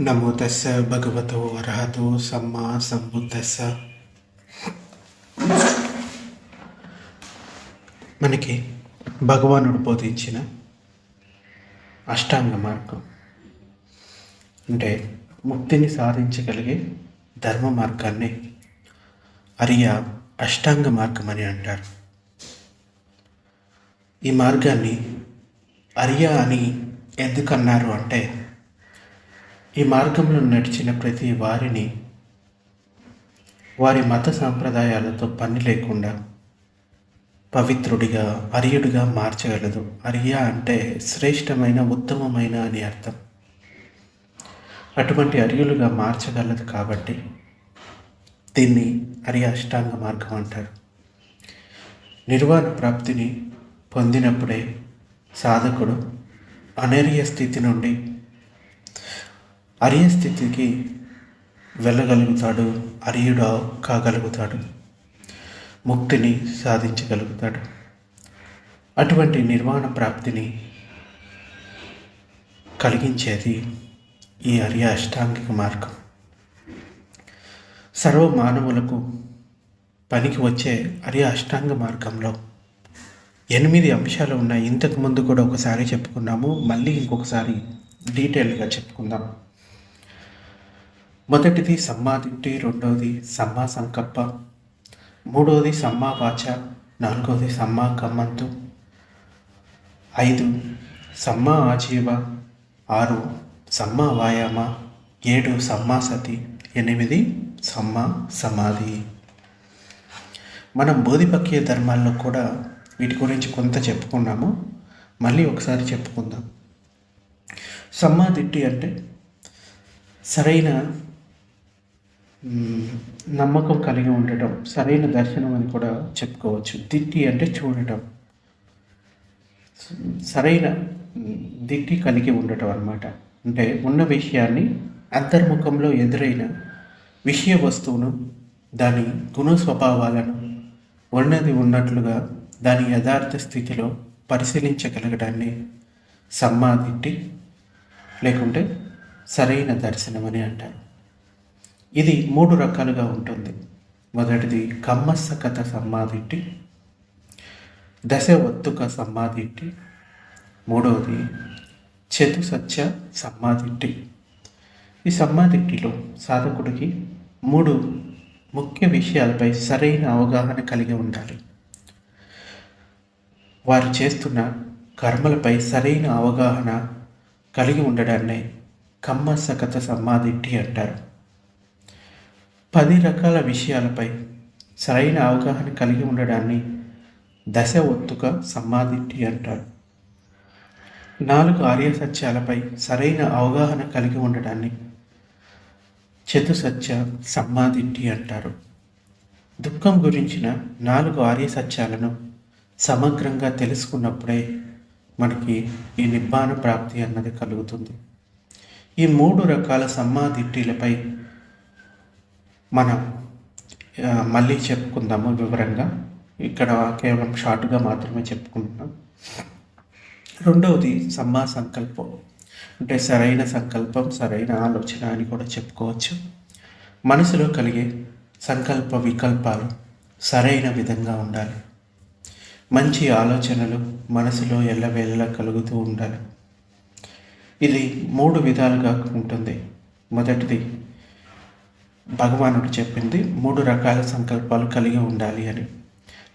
నమో తస్స భగవతో అర్హతో సమ్మా సంబుద్ధస్స మనకి భగవానుడు బోధించిన అష్టాంగ మార్గం. అంటే ముక్తిని సాధించగలిగే ధర్మ మార్గాన్ని అరియా అష్టాంగ మార్గం అని అంటారు. ఈ మార్గాన్ని అరియా అని ఎందుకన్నారు అంటే ఈ మార్గంలో నడిచిన ప్రతి వారిని వారి మత సాంప్రదాయాలతో పని లేకుండా పవిత్రుడిగా అరియుడిగా మార్చగలదు. అరియా అంటే శ్రేష్టమైన ఉత్తమమైన అని అర్థం. అటువంటి అరియులుగా మార్చగలదు కాబట్టి దీన్ని అరియ అష్టాంగ మార్గం అంటారు. నిర్వాణ ప్రాప్తిని పొందినప్పుడే సాధకుడు అనర్య స్థితి నుండి అరియ స్థితికి వెళ్ళగలుగుతాడు అరియుడు కాగలుగుతాడు ముక్తిని సాధించగలుగుతాడు. అటువంటి నిర్వాణ ప్రాప్తిని కలిగించేది ఈ అరియ అష్టాంగిక మార్గం. సర్వ మానవులకు పనికి వచ్చే అరియ అష్టాంగ మార్గంలో ఎనిమిది అంశాలు ఉన్నాయి. ఇంతకు ముందు కూడా ఒకసారి చెప్పుకున్నాము. మళ్ళీ ఇంకొకసారి డీటెయిల్గా చెప్పుకుందాం. మొదటిది సమ్మాదిట్టి రెండవది సమ్మా సంకప్ప మూడవది సమ్మా వాచ నాలుగవది సమ్మా కమ్మంతు. ఐదు సమ్మా ఆజీవ ఆరు సమ్మా వాయామ ఏడు సమ్మా సతి ఎనిమిది సమ్మా సమాధి. మనం బోధిపక్య ధర్మాల్లో కూడా వీటి గురించి కొంత చెప్పుకున్నాము. మళ్ళీ ఒకసారి చెప్పుకుందాం. సమ్మాదిట్టి అంటే సరైన నమ్మకం కలిగి ఉండటం సరైన దర్శనం అని కూడా చెప్పుకోవచ్చు. దిట్టి అంటే చూడటం. సరైన దిట్టి కలిగి ఉండటం అనమాట అంటే ఉన్న విషయాన్ని అంతర్ముఖంలో ఎదురైన విషయ వస్తువును దాని గుణ స్వభావాలను ఉన్నది ఉన్నట్లుగా దాని యథార్థ స్థితిలో పరిశీలించగలగడాన్ని సమ్మాదిట్టి లేకుంటే సరైన దర్శనం అని అంటారు. ఇది మూడు రకాలుగా ఉంటుంది. మొదటిది కమ్మస్స కథ సమ్మాదిట్టి దశ ఒత్తుక సమ్మాదిట్టి మూడవది చతుసత్య సమ్మాదిట్టి ఈ సమ్మాదిట్టిలో సాధకుడికి మూడు ముఖ్య విషయాలపై సరైన అవగాహన కలిగి ఉండాలి. వారు చేస్తున్న కర్మలపై సరైన అవగాహన కలిగి ఉండడాన్నే కమ్మసకత సమ్మాదిట్టి అంటారు. పది రకాల విషయాలపై సరైన అవగాహన కలిగి ఉండడాన్ని దశ ఒత్తుక సమాధిట్టి అంటారు. నాలుగు ఆర్య సత్యాలపై సరైన అవగాహన కలిగి ఉండడాన్ని చతుసత్య సమ్మాదిట్టి అంటారు. దుఃఖం గురించిన నాలుగు ఆర్య సత్యాలను సమగ్రంగా తెలుసుకున్నప్పుడే మనకి ఈ నిబ్బాన ప్రాప్తి అన్నది కలుగుతుంది. ఈ మూడు రకాల సమ్మాదిట్టిలపై మనం మళ్ళీ చెప్పుకుందాము వివరంగా. ఇక్కడ కేవలం షార్ట్గా మాత్రమే చెప్పుకుంటున్నాం. రెండవది సమ్మా సంకల్పం. అంటే సరైన సంకల్పం సరైన ఆలోచన అని కూడా చెప్పుకోవచ్చు. మనసులో కలిగే సంకల్ప వికల్పాలు సరైన విధంగా ఉండాలి. మంచి ఆలోచనలు మనసులో ఎల్లవేళలా కలుగుతూ ఉండాలి. ఇది మూడు విధాలుగా ఉంటుంది. మొదటిది భగవానుడు చెప్పింది మూడు రకాల సంకల్పాలు కలిగి ఉండాలి అని.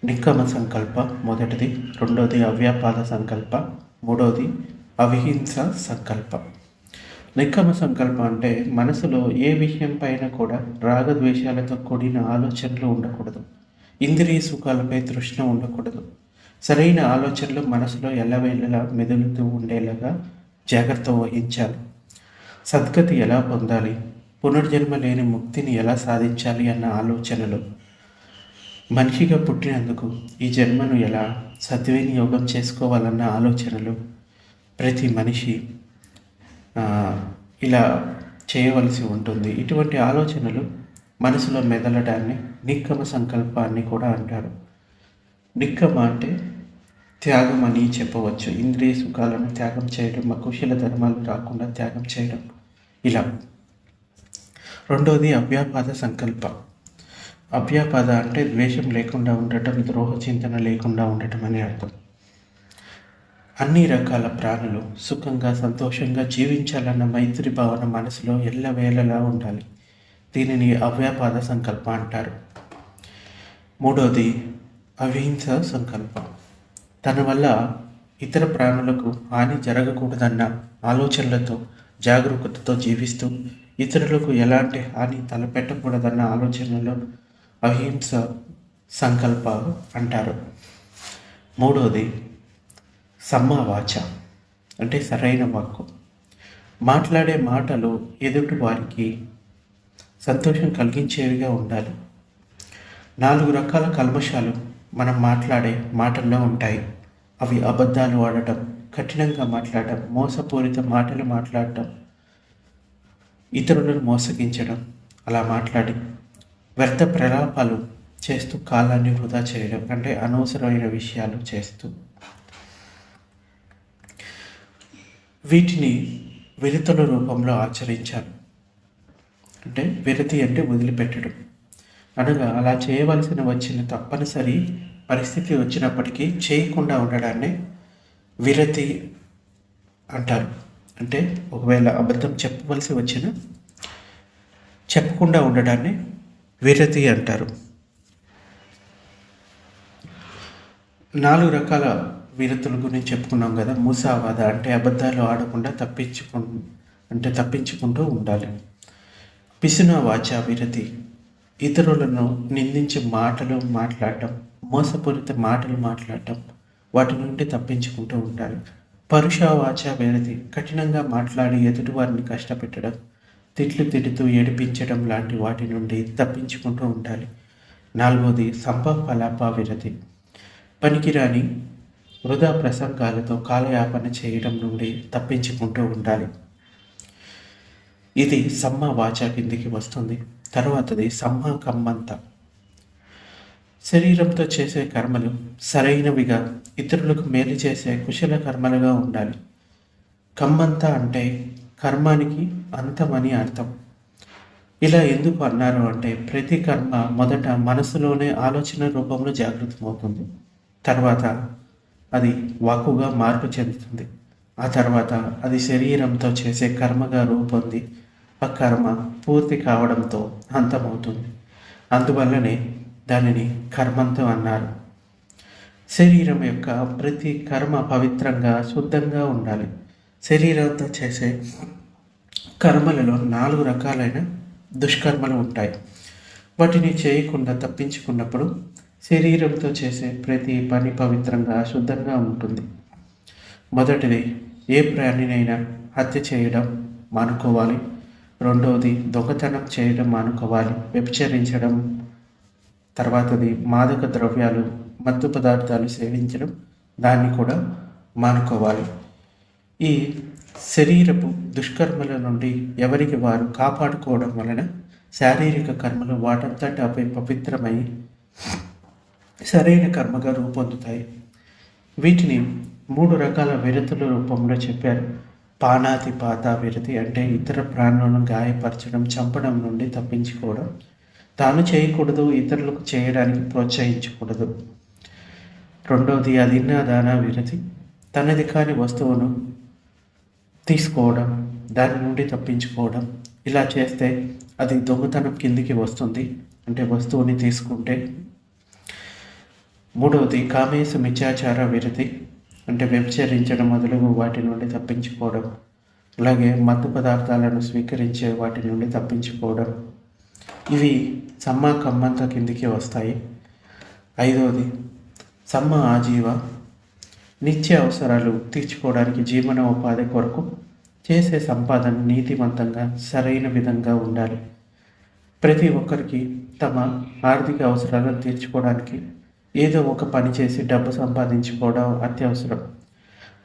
నిక్కమ సంకల్ప మొదటిది. రెండవది అవ్యాపాద సంకల్ప మూడవది అవిహింస సంకల్ప. నిక్కమ సంకల్పం అంటే మనసులో ఏ విషయం పైన కూడా రాగద్వేషాలతో కూడిన ఆలోచనలు ఉండకూడదు. ఇంద్రియ సుఖాలపై తృష్ణ ఉండకూడదు. సరైన ఆలోచనలు మనసులో ఎల్లవేళలా మెదులుతూ ఉండేలాగా జాగ్రత్త వహించాలి. సద్గతి ఎలా పొందాలి? పునర్జన్మ లేని ముక్తిని ఎలా సాధించాలి అన్న ఆలోచనలు మనిషిగా పుట్టినందుకు ఈ జన్మను ఎలా సద్వినియోగం చేసుకోవాలన్న ఆలోచనలు ప్రతి మనిషి ఇలా చేయవలసి ఉంటుంది. ఇటువంటి ఆలోచనలు మనసులో మెదలడాన్ని నిక్కమ సంకల్పాన్ని కూడా అంటారు. నిక్కమ అంటే త్యాగం అని చెప్పవచ్చు. ఇంద్రియ సుఖాలను త్యాగం చేయడం కుశల ధర్మాలు రాకుండా త్యాగం చేయడం. ఇలా రెండోది అభ్యాపాద సంకల్ప. అభ్యాపాద అంటే ద్వేషం లేకుండా ఉండటం ద్రోహ చింతన లేకుండా ఉండటం అని అర్థం. అన్ని రకాల ప్రాణులు సుఖంగా సంతోషంగా జీవించాలన్న మైత్రి భావన మనసులో ఎల్లవేళలా ఉండాలి. దీనిని అవ్యాపాద సంకల్ప అంటారు. మూడోది అహింస సంకల్పం. తన వల్ల ఇతర ప్రాణులకు హాని జరగకూడదన్న ఆలోచనలతో జాగరూకతతో జీవిస్తూ ఇతరులకు ఎలాంటి హాని తలపెట్టకూడదన్న ఆలోచనలో అహింస సంకల్పాలు అంటారు. మూడవది సమ్మవాచ అంటే సరైన వాక్కు. మాట్లాడే మాటలు ఎదుటి వారికి సంతోషం కలిగించేవిగా ఉండాలి. నాలుగు రకాల కల్మషాలు మనం మాట్లాడే మాటల్లో ఉంటాయి. అవి అబద్ధాలు ఆడటం కఠినంగా మాట్లాడటం మోసపూరిత మాటలు మాట్లాడటం ఇతరులను మోసగించడం అలా మాట్లాడి వ్యర్థ ప్రలాపాలు చేస్తూ కాలాన్ని వృధా చేయడం అంటే అనవసరమైన విషయాలు చేస్తూ వీటిని విరతుల రూపంలో ఆచరించారు అంటే విరతి అంటే వదిలిపెట్టడం. అనగా అలా చేయవలసిన వచ్చిన తప్పనిసరి పరిస్థితి వచ్చినప్పటికీ చేయకుండా ఉండడాన్ని విరతి అంటారు. అంటే ఒకవేళ అబద్ధం చెప్పవలసి వచ్చిన చెప్పకుండా ఉండడాన్ని విరతి అంటారు. నాలుగు రకాల విరతుల గురించి చెప్పుకున్నాం కదా. మూసావాద అంటే అబద్ధాలు ఆడకుండా తప్పించుకు అంటే తప్పించుకుంటూ ఉండాలి. పిసిన వాచ విరతి. ఇతరులను నిందించే మాటలు మాట్లాడటం మోసపూరిత మాటలు మాట్లాడటం వాటి నుండి తప్పించుకుంటూ ఉండాలి. పరుష వేరది కఠినంగా మాట్లాడి ఎదుటివారిని కష్టపెట్టడం తిట్లు తిడుతూ ఏడిపించడం లాంటి వాటి నుండి తప్పించుకుంటూ ఉండాలి. నాలుగోది సంపఫలాప విరతి. పనికిరాని వృధా ప్రసంగాలతో కాలయాపన చేయడం నుండి తప్పించుకుంటూ ఉండాలి. ఇది సమ్మ వాచ కిందికి వస్తుంది. తర్వాతది సమ్మ కమ్మంత. శరీరంతో చేసే కర్మలు సరైనవిగా ఇతరులకు మేలు చేసే కుశల కర్మలుగా ఉండాలి. కమ్మంతా అంటే కర్మానికి అంతమని అర్థం. ఇలా ఎందుకు అన్నారు అంటే ప్రతి కర్మ మొదట మనసులోనే ఆలోచన రూపంలో జాగృతమవుతుంది. తర్వాత అది వాకుగా మార్పు చెందుతుంది. ఆ తర్వాత అది శరీరంతో చేసే కర్మగా రూపొంది. ఆ కర్మ పూర్తి కావడంతో అంతమవుతుంది. అందువల్లనే దానిని కర్మంతో అన్నారు. శరీరం యొక్క ప్రతి కర్మ పవిత్రంగా శుద్ధంగా ఉండాలి. శరీరంతో చేసే కర్మలలో నాలుగు రకాలైన దుష్కర్మలు ఉంటాయి. వాటిని చేయకుండా తప్పించుకున్నప్పుడు శరీరంతో చేసే ప్రతి పని పవిత్రంగా శుద్ధంగా ఉంటుంది. మొదటిది ఏ ప్రాణినైనా హత్య చేయడం మానుకోవాలి. రెండవది దొంగతనం చేయడం మానుకోవాలి. వ్యభిచరించడం తర్వాతది మాదక ద్రవ్యాలు మత్తు పదార్థాలు సేవించడం దాన్ని కూడా మానుకోవాలి. ఈ శరీరపు దుష్కర్మల నుండి ఎవరికి వారు కాపాడుకోవడం వలన శారీరక కర్మలు వాటంతట అవి పవిత్రమై సరైన కర్మగా రూపొందుతాయి. వీటిని మూడు రకాల విరతుల రూపంలో చెప్పారు. పానాతి పాత విరతి అంటే ఇతర ప్రాణులను గాయపరచడం చంపడం నుండి తప్పించుకోవడం తాను చేయకూడదు ఇతరులకు చేయడానికి ప్రోత్సహించకూడదు. రెండవది అదిన్న దాన విరతి తనది కాని వస్తువును తీసుకోవడం దాని నుండి తప్పించుకోవడం ఇలా చేస్తే అది దొంగతనం కిందికి వస్తుంది అంటే వస్తువుని తీసుకుంటే. మూడవది కామేశ మిథ్యాచార విరతి అంటే వ్యభిచరించడం మొదలగు వాటి నుండి తప్పించుకోవడం. అలాగే మత్తు పదార్థాలను స్వీకరించే వాటి నుండి తప్పించుకోవడం. ఇవి సమ్మ కమ్మంత కిందికి వస్తాయి. ఐదవది సమ్మ ఆజీవ నిత్య అవసరాలు తీర్చుకోవడానికి జీవనోపాధి కొరకు చేసే సంపాదన నీతివంతంగా సరైన విధంగా ఉండాలి. ప్రతి ఒక్కరికి తమ ఆర్థిక అవసరాలను తీర్చుకోవడానికి ఏదో ఒక పని చేసి డబ్బు సంపాదించుకోవడం అత్యవసరం.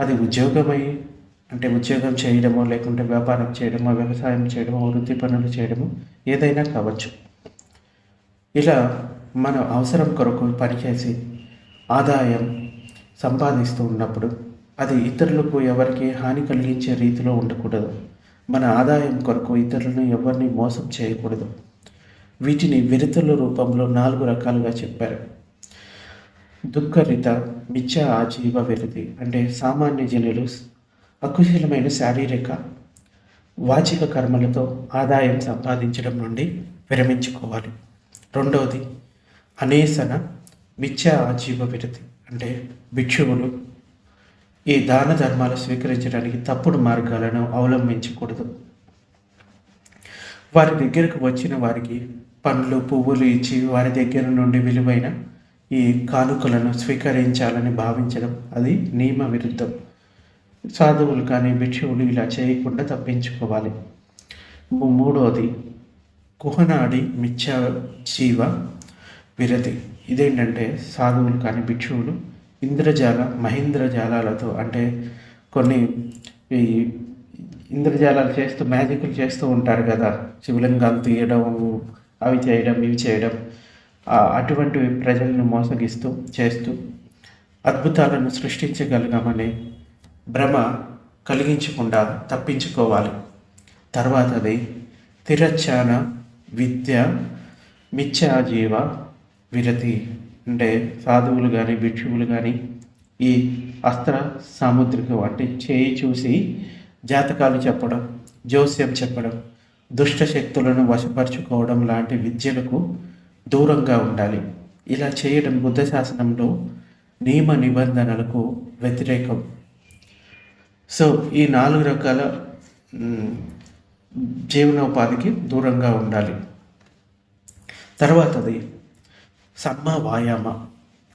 అది ఉద్యోగమై అంటే ఉద్యోగం చేయడమో లేకుంటే వ్యాపారం చేయడమో వ్యవసాయం చేయడమో వృత్తి పనులు చేయడమో ఏదైనా కావచ్చు. ఇలా మన అవసరం కొరకు పనిచేసి ఆదాయం సంపాదిస్తూ ఉన్నప్పుడు అది ఇతరులకు ఎవరికి హాని కలిగించే రీతిలో ఉండకూడదు. మన ఆదాయం కొరకు ఇతరులను ఎవరిని మోసం చేయకూడదు. వీటిని విరతుల రూపంలో నాలుగు రకాలుగా చెప్పారు. దుఃఖరిత మిథ్య ఆజీవ విరతి అంటే సామాన్య జనులు అకుశలమైన శారీరక వాచిక కర్మలతో ఆదాయం సంపాదించడం నుండి విరమించుకోవాలి. రెండవది అనేసన మిథ్యా ఆజీవ విరతి అంటే భిక్షువులు ఈ దాన ధర్మాలు స్వీకరించడానికి తప్పుడు మార్గాలను అవలంబించకూడదు. వారి దగ్గరకు వచ్చిన వారికి పండ్లు పువ్వులు ఇచ్చి వారి దగ్గర నుండి విలువైన ఈ కానుకలను స్వీకరించాలని భావించడం అది నియమ విరుద్ధం. సాధువులు కానీ భిక్షువులు ఇలా చేయకుండా తప్పించుకోవాలి. మూడవది కుహనాడి మిథ్యా జీవ విరతి. ఇదేంటంటే సాధువులు కానీ భిక్షువులు ఇంద్రజాల మహేంద్రజాలాలతో అంటే కొన్ని ఈ ఇంద్రజాలాలు చేస్తూ మ్యాజిక్లు చేస్తూ ఉంటారు కదా. శివలింగాలు తీయడం అవి చేయడం ఇవి చేయడం అటువంటి ప్రజలను మోసగిస్తూ చేస్తూ అద్భుతాలను సృష్టించగలగామనే భ్రమ కలిగించకుండా తప్పించుకోవాలి. తర్వాతది తిరచ్చాన విద్య మిథ్యాజీవ విరతి. అంటే సాధువులు కానీ భిక్షువులు కానీ ఈ అస్త్ర సాముద్రికం అంటే చేయి చూసి జాతకాలు చెప్పడం జోస్యం చెప్పడం దుష్ట శక్తులను వశపరుచుకోవడం లాంటి విద్యలకు దూరంగా ఉండాలి. ఇలా చేయడం బుద్ధ శాసనంలో నియమ నిబంధనలకు వ్యతిరేకం. సో ఈ నాలుగు రకాల జీవనోపాధికి దూరంగా ఉండాలి. తర్వాతది సమ్మ వాయామ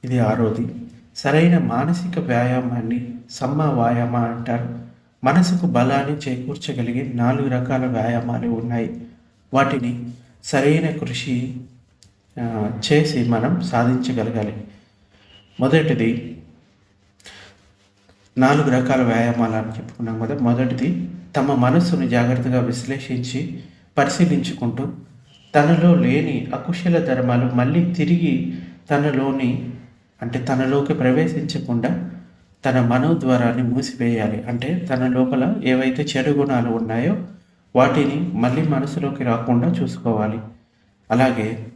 ఇది ఆరోది. సరైన మానసిక వ్యాయామాన్ని సమ్మ వాయామ అంటారు. మనసుకు బలాన్ని చేకూర్చగలిగే నాలుగు రకాల వ్యాయామాలు ఉన్నాయి. వాటిని సరైన కృషి చేసి మనం సాధించగలగాలి. మొదటిది నాలుగు రకాల వ్యాయామాలు అని చెప్పుకున్నాం కదా. మొదటిది తమ మనస్సును జాగ్రత్తగా విశ్లేషించి పరిశీలించుకుంటూ తనలో లేని అకుశల ధర్మాలు మళ్ళీ తిరిగి తనలోని అంటే తనలోకి ప్రవేశించకుండా తన మనోద్వారాన్ని మూసివేయాలి. అంటే తన లోపల ఏవైతే చెడు గుణాలు ఉన్నాయో వాటిని మళ్ళీ మనసులోకి రాకుండా చూసుకోవాలి. అలాగే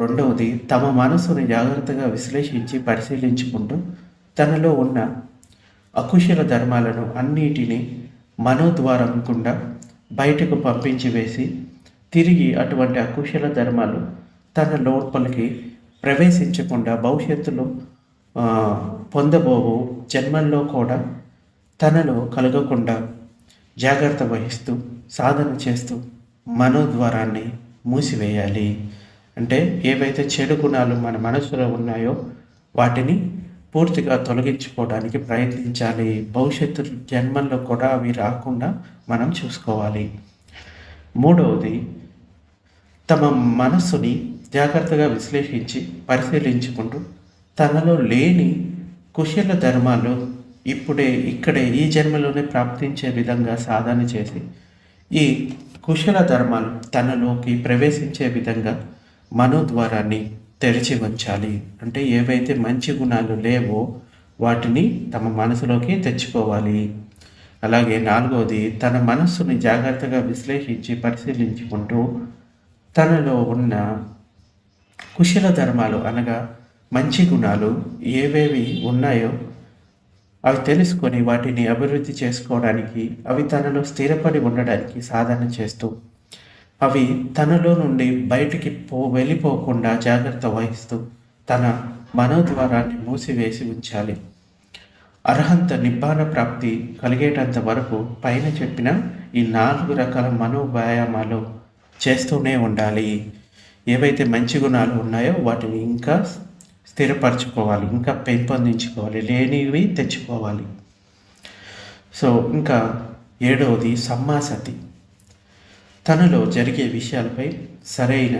రెండవది తమ మనసుని జాగ్రత్తగా విశ్లేషించి పరిశీలించుకుంటూ తనలో ఉన్న అకుశల ధర్మాలను అన్నిటినీ మనోద్వారం గుండా బయటకు పంపించి వేసి తిరిగి అటువంటి అకుశల ధర్మాలు తన లోపలికి ప్రవేశించకుండా భవిష్యత్తులో పొందబోవు జన్మల్లో కూడా తనలో కలగకుండా జాగ్రత్త వహిస్తూ సాధన చేస్తూ మనోద్వారాన్ని మూసివేయాలి. అంటే ఏవైతే చెడు గుణాలు మన మనసులో ఉన్నాయో వాటిని పూర్తిగా తొలగించుకోవడానికి ప్రయత్నించాలి. భవిష్యత్తు జన్మల్లో కూడా అవి రాకుండా మనం చూసుకోవాలి. మూడవది తమ మనస్సుని జాగ్రత్తగా విశ్లేషించి పరిశీలించుకుంటూ తనలో లేని కుశల ధర్మాలు ఇప్పుడే ఇక్కడే ఈ జన్మలోనే ప్రాప్తించే విధంగా సాధన చేసి ఈ కుశల ధర్మాలు తనలోకి ప్రవేశించే విధంగా మనోద్వారాన్ని తెరిచి ఉంచాలి. అంటే ఏవైతే మంచి గుణాలు లేవో వాటిని తమ మనసులోకి తెచ్చుకోవాలి. అలాగే నాలుగవది తన మనస్సుని జాగ్రత్తగా విశ్లేషించి పరిశీలించుకుంటూ తనలో ఉన్న కుశల ధర్మాలు అనగా మంచి గుణాలు ఏవేవి ఉన్నాయో అవి తెలుసుకొని వాటిని అభివృద్ధి చేసుకోవడానికి అవి తనలో స్థిరపడి ఉండడానికి సాధన చేస్తూ అవి తనలో నుండి బయటికి పో వెళ్ళిపోకుండా జాగ్రత్త వహిస్తూ తన మనోద్వారాన్ని మూసివేసి ఉంచాలి. అర్హంత నిబ్బాన ప్రాప్తి కలిగేటంత వరకు పైన చెప్పిన ఈ నాలుగు రకాల మనోవ్యాయామాలు చేస్తూనే ఉండాలి. ఏవైతే మంచి గుణాలు ఉన్నాయో వాటిని ఇంకా స్థిరపరచుకోవాలి ఇంకా పెంపొందించుకోవాలి లేనివి తెచ్చుకోవాలి. సో ఇంకా ఏడవది సమ్మాసతి. తనలో జరిగే విషయాలపై సరైన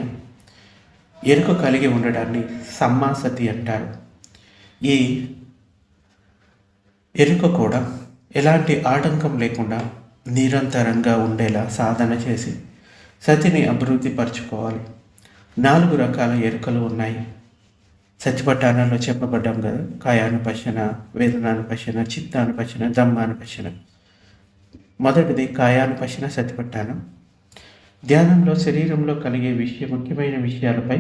ఎరుక కలిగి ఉండడాన్ని సమ్మాసతి అంటారు. ఈ ఎరుక కూడా ఎలాంటి ఆటంకం లేకుండా నిరంతరంగా ఉండేలా సాధన చేసి సతిని అభివృద్ధి పరచుకోవాలి. నాలుగు రకాల ఎరుకలు ఉన్నాయి. సత్యపట్టానంలో చెప్పబడ్డాం కదా కాయానుపశన వేదనానుపశన చిత్తానుపశన దమ్మానుపశన మొదటిది కాయానుపశన సత్యపట్టానం ధ్యానంలో శరీరంలో కలిగే విషయ ముఖ్యమైన విషయాలపై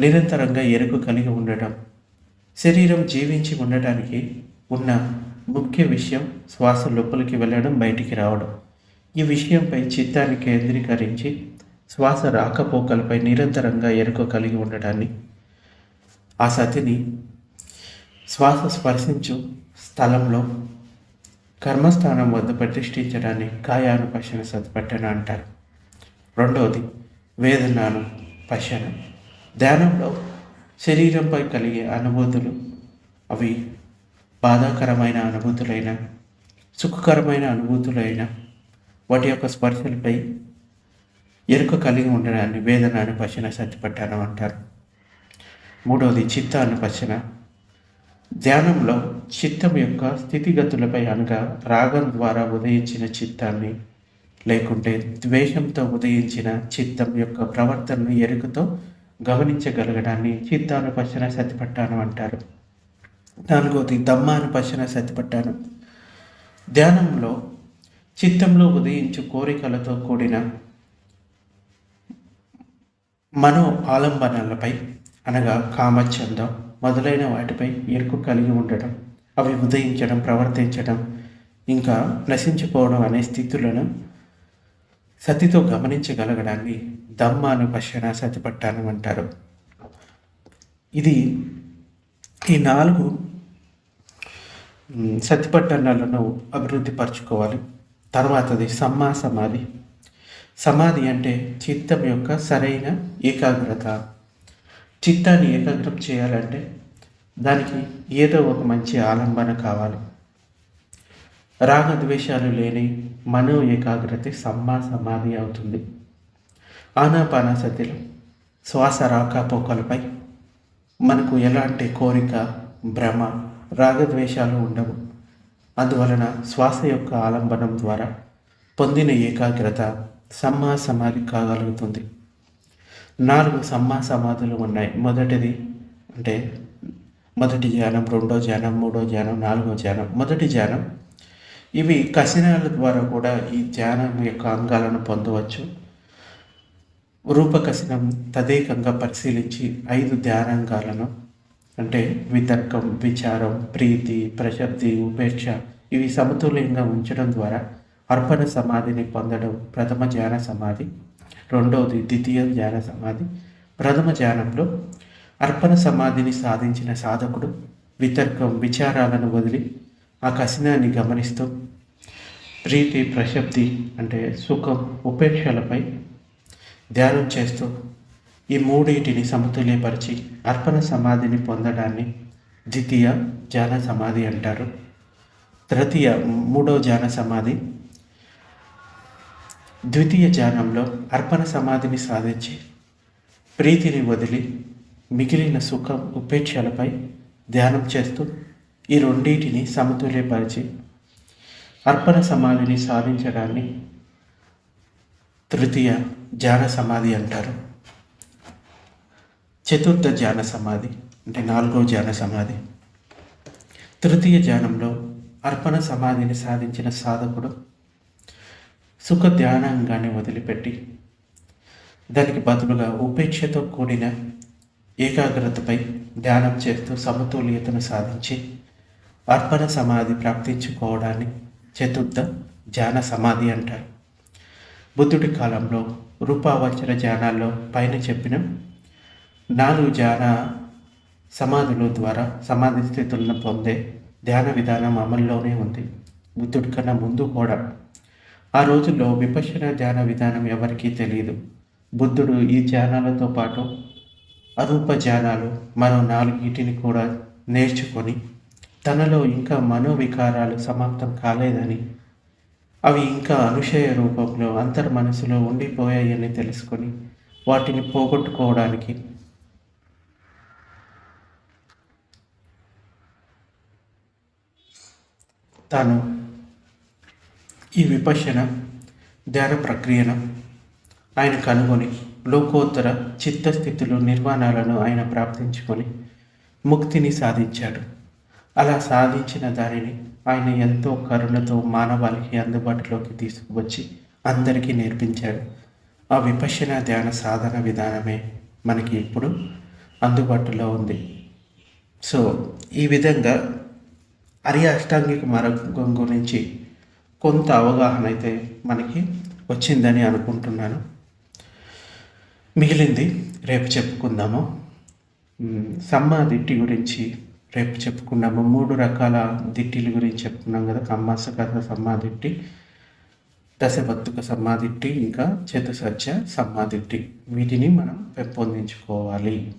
నిరంతరంగా ఎరుకు కలిగి ఉండటం శరీరం జీవించి ఉండటానికి ఉన్న ముఖ్య విషయం శ్వాస లోపలికి వెళ్ళడం బయటికి రావడం. ఈ విషయంపై చిత్తాన్ని కేంద్రీకరించి శ్వాస రాకపోకలపై నిరంతరంగా ఎరుక కలిగి ఉండటాన్ని ఆ సతిని శ్వాస స్పర్శించు స్థలంలో కర్మస్థానం వద్ద ప్రతిష్ఠించడాన్ని కాయానుపశన సతిపట్టణ అంటారు. రెండవది వేదనాను పశన. ధ్యానంలో శరీరంపై కలిగే అనుభూతులు. అవి బాధాకరమైన అనుభూతులైన సుఖకరమైన అనుభూతులైన వాటి యొక్క స్పర్శలపై ఎరుక కలిగి ఉండడాన్ని వేదన అనుపశన సత్యపట్టానం అంటారు. మూడవది చిత్త అనుపశన ధ్యానంలో చిత్తం యొక్క స్థితిగతులపై అనగా రాగం ద్వారా ఉదయించిన చిత్తాన్ని లేకుంటే ద్వేషంతో ఉదయించిన చిత్తం యొక్క ప్రవర్తనను ఎరుకతో గమనించగలగడాన్ని చిత్తానుపశన సతిపట్టానం అంటారు. నాలుగవది దమ్మానుపశన సతిపట్టానం. ధ్యానంలో చిత్తంలో ఉదయించు కోరికలతో కూడిన మనో ఆలంబనాలపై అనగా కామచందం మొదలైన వాటిపై ఎరుకు కలిగి ఉండటం అవి ఉదయించడం ప్రవర్తించడం ఇంకా నశించిపోవడం అనే స్థితులను సతితో గమనించగలగడాన్ని దమ్మాను పశ్చన సతిపట్టానం అంటారు. ఇది ఈ నాలుగు సతిపట్టణాలను అభివృద్ధి పరచుకోవాలి తర్వాతది సమ్మా సమాధి. సమాధి అంటే చిత్తం యొక్క సరైన ఏకాగ్రత. చిత్తాన్ని ఏకాగ్రం చేయాలంటే దానికి ఏదో ఒక మంచి ఆలంబన కావాలి. రాగద్వేషాలు లేని మనో ఏకాగ్రత సమ్మా సమాధి అవుతుంది. ఆనాపానసతిలో శ్వాస రాకపోకలపై మనకు ఎలాంటి కోరిక భ్రమ రాగద్వేషాలు ఉండవు. అందువలన శ్వాస యొక్క ఆలంబనం ద్వారా పొందిన ఏకాగ్రత సమ్మా సమాధి కాగలుగుతుంది. నాలుగు సమ్మా సమాధులు ఉన్నాయి. మొదటిది అంటే మొదటి ధ్యానం రెండో ధ్యానం మూడో ధ్యానం నాలుగో ధ్యానం. మొదటి ధ్యానం ఇవి కసినాల ద్వారా కూడా ఈ ధ్యానం యొక్క అంగాలను పొందవచ్చు. రూపకసనం తదేకంగా పరిశీలించి ఐదు ధ్యానాంగాలను అంటే వితర్కం విచారం ప్రీతి ప్రశబ్ది ఉపేక్ష ఇవి సమతుల్యంగా ఉంచడం ద్వారా అర్పణ సమాధిని పొందడం ప్రథమ ధ్యాన సమాధి రెండవది ద్వితీయ ధ్యాన సమాధి. ప్రథమ ధ్యానంలో అర్పణ సమాధిని సాధించిన సాధకుడు వితర్కం విచారాలను వదిలి ఆ కసినాన్ని గమనిస్తూ ప్రీతి ప్రశబ్ది అంటే సుఖం ఉపేక్షలపై ధ్యానం చేస్తూ ఈ మూడింటిని సమతుల్యపరిచి అర్పణ సమాధిని పొందడాన్ని ద్వితీయ ధ్యాన సమాధి అంటారు. తృతీయ మూడో ధ్యాన సమాధి. ద్వితీయ ధ్యానంలో అర్పణ సమాధిని సాధించి ప్రీతిని వదిలి మిగిలిన సుఖం ఉపేక్షలపై ధ్యానం చేస్తూ ఈ రెండింటిని సమతుల్యపరిచి అర్పణ సమాధిని సాధించడాన్ని తృతీయ ధ్యాన సమాధి అంటారు. చతుర్థ ధ్యాన సమాధి అంటే నాలుగో ధ్యాన సమాధి. తృతీయ ధ్యానంలో అర్పణ సమాధిని సాధించిన సాధకుడు సుఖ ధ్యానంగానే వదిలిపెట్టి దానికి బదులుగా ఉపేక్షతో కూడిన ఏకాగ్రతపై ధ్యానం చేస్తూ సమతుల్యతను సాధించి అర్పణ సమాధి ప్రాప్తించుకోవడాన్ని చతుర్థ ధ్యాన సమాధి అంటారు. బుద్ధుడి కాలంలో రూపావచర ధ్యానాల్లో పైన చెప్పిన నాలుగు ధ్యాన సమాధుల ద్వారా సమాధి స్థితులను పొందే ధ్యాన విధానం అమల్లోనే ఉంది. బుద్ధుడి కన్నా ముందు కూడా. ఆ రోజుల్లో విపశన ధ్యాన విధానం ఎవరికీ తెలియదు బుద్ధుడు ఈ ధ్యానాలతో పాటు అరూప ధ్యానాలు మరో నాలుగిటిని కూడా నేర్చుకొని తనలో ఇంకా మనోవికారాలు సమాప్తం కాలేదని అవి ఇంకా అనుషయ రూపంలో అంతర్మనసులో ఉండిపోయాయని తెలుసుకొని వాటిని పోగొట్టుకోవడానికి తాను ఈ విపశన ధ్యాన ప్రక్రియను ఆయన కనుగొని లోకోత్తర చిత్తస్థితిలో నిర్మాణాలను ఆయన ప్రాప్తించుకొని ముక్తిని సాధించాడు. అలా సాధించిన దానిని ఆయన ఎంతో కరుణతో మానవాళికి అందుబాటులోకి తీసుకువచ్చి అందరికీ నేర్పించాడు. ఆ విపశ్యన ధ్యాన సాధన విధానమే మనకి ఇప్పుడు అందుబాటులో ఉంది. సో ఈ విధంగా అరి అష్టాంగిక మార్గం గురించి కొంత అవగాహన అయితే మనకి వచ్చిందని అనుకుంటున్నాను. మిగిలింది రేపు చెప్పుకుందాము. మ్, దిట్టి గురించి రేపు చెప్పుకున్నాము మూడు రకాల దిట్టిల గురించి చెప్పుకున్నాం కదా. కమ్మాసకథ సమ్మాదిట్టి దశబత్తుక సమ్మాదిట్టి ఇంకా చతుసత్య సమ్మాదిట్టి వీటిని మనం పెంపొందించుకోవాలి.